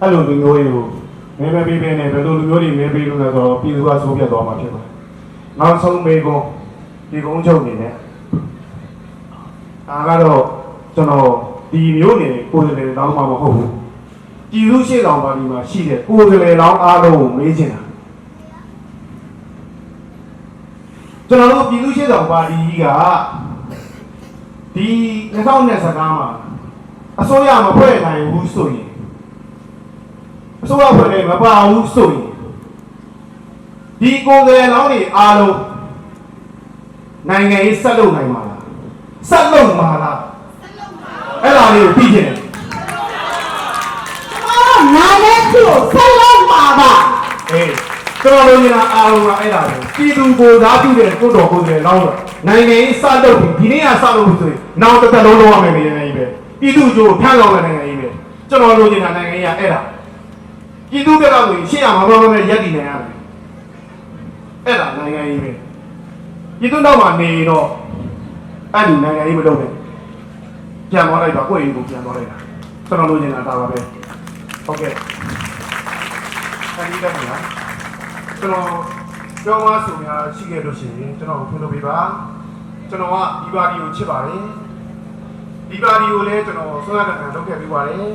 အဲ့လိုလူမျိုးတွေကိုမဲမဲပေးပေးနဲ့ဘယ်လိုလူမျိုးတွေမဲပေးလို့လဲဆိုတော့ပြည်သူကဆိုပြတ်သွားမှာဖြစ်ပါတယ်နောက်ဆုံးမေကုန်းဒီကုန်းချုပ်အနေနဲ့ဒါကတော့ကျွန်တော်ဒီမျိုးနေကိုယ်စလေတောင်းမှာမဟုတ်ဘူးပြည်သူရှေ့ဆောင်ပါတီမှာရှိတဲ့ကိုယ်စလေလောင်းအားလုံးကိုမေးချင်တာကျွန်တော်တို့ပြည်သူရှေ့ဆောင်ပါတီကြီးကဒီ2025မှာအစိုးရမဖွဲ့နိုင်ဘူးဆိုရင်အ စိုးရဖွဲ့နဲ့မပါဘူးဆိုရင်ဒီကိုယ်စားလှယ်လောင်းတွေအားလုံးနိုင်ငံရေးဆက်လုပ်နိုင်မှာလားဆက်လုပ်မှာလားအဲ့ဒါလေးကိုသိချင်တယ်အော်နာနဲ့သူ့ကိုဆက်လို့ပါပါအေးကျွန်တော်တို့ညီလာအားလုံးကအဲ့ဒါပဲပြည်သူကိုသားပြုတဲ့ကိုယ်တော်ကိုယ်စားလှယ်လောင်းတော့နိုင်ငံရေးဆက်လုပ်ပြီးဒီနေ့ကဆက်လုပ်ပြီးဆိုရင်နောက်တစ်သက်လုံးလုံးရမယ်နိုင်ငံရေးပဲပြည်သူကိုဖန်လောင်းတဲ့နိုင်ငံရေးပဲကျွန်တော်တို့ညီလာနိုင်ငံရေးကအဲ့ဒါ ပြည်သူဘက်ကဆိုရင်ရှေ့ရမှာမမမဲရက်တည်နေရမယ်အဲ့ဒါနိုင်ငံရေးပဲပြည်သူနောက်မှာနေရင်တော့အဲ့ဒီနိုင်ငံရေးမလုပ်နဲ့ပြန်သွားလိုက်ပါကိုယ့်အိမ်ကိုပြန်သွားလိုက်တာကျွန်တော်လိုချင်တာဒါပါပဲဟုတ်ကဲ့အဲ့ဒီတက်မှာကျွန်တော်ကျောင်းမဆိုများရှိခဲ့လို့ရှိရင်ကျွန်တော်ကိုဖွင့်လို့ပေးပါကျွန်တော်ကဒီပါတီကိုချစ်ပါတယ်ဒီပါတီကိုလည်းကျွန်တော်ဆွမ်းရတဲ့ခံလုပ်ခဲ့ပြီးပါတယ်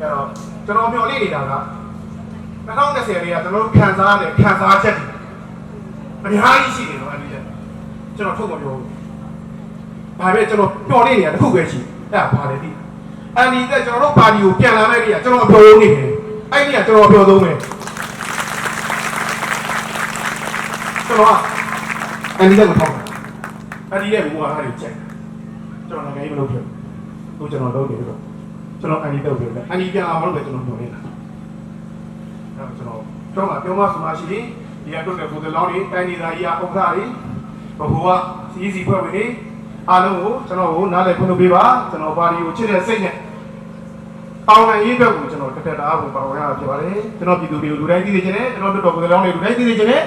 အဲ့တော့ကျွန်တော်မျှော်လင့်နေတာက2020လေးကကျွန်တော်တို့ခံစားရတဲ့ခံစားချက်တွေအများကြီးရှိတယ်တော့အဲ့ဒီလက်ကျွန်တော်ထုတ်မပြောဘူး။ဒါပဲကျွန်တော်ပျော်နေနေတာတစ်ခုပဲရှိတယ်။အဲ့ဒါဘာလဲဒီ။အန်ဒီကကျွန်တော်တို့ပါတီကိုပြန်လာမဲ့နေ့ကကျွန်တော်အပျော်နေတယ်။အဲ့ဒီကကျွန်တော်အပျော်ဆုံးပဲ။ကျွန်တော်ကအန်ဒီကမထောက်ဘူး။အန်ဒီရဲ့ဘဝအားတွေကြိုက်တယ်။ကျွန်တော်လည်းမလုပ်ဖြစ်ဘူး။သူကျွန်တော်လုပ်နေတော့ ကျွန်တော်အန်ဒီတော့ပြောတယ်။အန်ဒီပြန်လာမှလို့ပဲကျွန်တော်ပြောနေတာ။အဲ့တော့ကျွန်တော်ကျွန်တော်ကပြောမှဆိုမှရှိရင်ဒီအတွက်လည်းကိုယ်တလောင်းတွေတိုင်းဒေသကြီးအဥက္ကဋ္ဌတွေဘဟုကစီစီဖွဲ့ဝင်တွေအားလုံးကိုကျွန်တော်ကိုနားလည်ဖွင့်လို့ပေးပါကျွန်တော်ပါတီကိုချစ်တဲ့စိတ်နဲ့အောင်နိုင်ရေးဘက်ကိုကျွန်တော်တက်တက်တာအဖို့ပါဝင်ရတာဖြစ်ပါတယ်ကျွန်တော်ပြည်သူတွေကိုလူတိုင်းသိသိချင်တယ်ကျွန်တော်တို့တော်ကိုယ်တလောင်းတွေလူတိုင်းသိသိချင်တယ်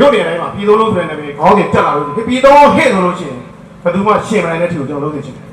ရုပ်နေတိုင်းမှာပြည်သူလုံးဆိုတဲ့နာမည်ခေါင်းကြီးတက်လာလို့ရှိရင်ပြည်သူဟဲ့ဆိုလို့ရှိရင်ဘယ်သူမှရှင်းမနိုင်တဲ့ထီကိုကျွန်တော်လုပ်နေချင်တယ်